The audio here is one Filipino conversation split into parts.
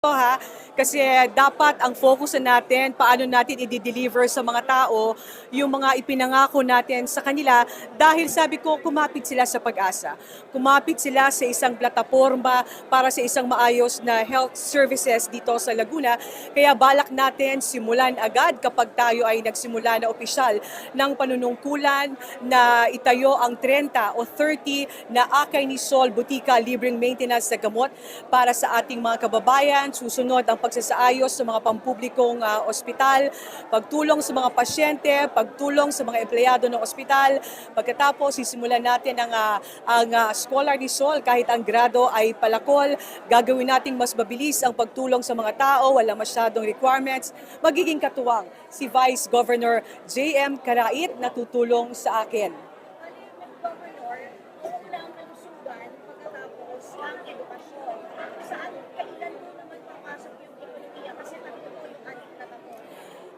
高寒 kasi dapat ang focus natin paano natin i-deliver sa mga tao yung mga ipinangako natin sa kanila dahil sabi ko kumapit sila sa pag-asa. Kumapit sila sa isang plataforma para sa isang maayos na health services dito sa Laguna. Kaya balak natin simulan agad kapag tayo ay nagsimula na opisyal ng panunungkulan na itayo ang 30 o 30 na Akay ni Sol Butika Libreng Maintenance sa Gamot para sa ating mga kababayan. Susunod ang pagsasaayos sa mga pampublikong ah, ospital, pagtulong sa mga pasyente, pagtulong sa mga empleyado ng ospital. Pagkatapos, sisimulan natin ang, ah, ang ah, Scholar ni Sol kahit ang grado ay palakol. Gagawin nating mas mabilis ang pagtulong sa mga tao, wala masyadong requirements. Magiging katuwang si Vice Governor J.M. Karait na tutulong sa akin. Governor, kung lang kalusugan, pagkatapos ang edukasyon. Saan, kailan mo naman papasok yung ekonomiya? Kasi tatlo po yung ating tatapos.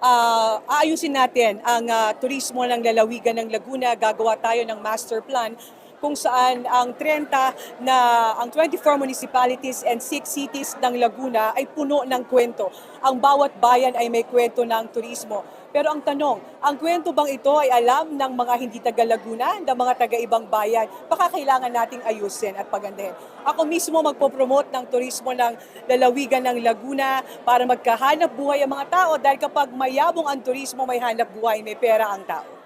Ah, aayusin natin ang ah, turismo ng lalawigan ng Laguna. Gagawa tayo ng master plan kung saan ang 30 na ang 24 municipalities and 6 cities ng Laguna ay puno ng kwento. Ang bawat bayan ay may kwento ng turismo. Pero ang tanong, ang kwento bang ito ay alam ng mga hindi taga Laguna, ng mga taga ibang bayan? Baka kailangan nating ayusin at pagandahin. Ako mismo magpo-promote ng turismo ng lalawigan ng Laguna para magkahanap buhay ang mga tao dahil kapag mayabong ang turismo, may hanap buhay, may pera ang tao.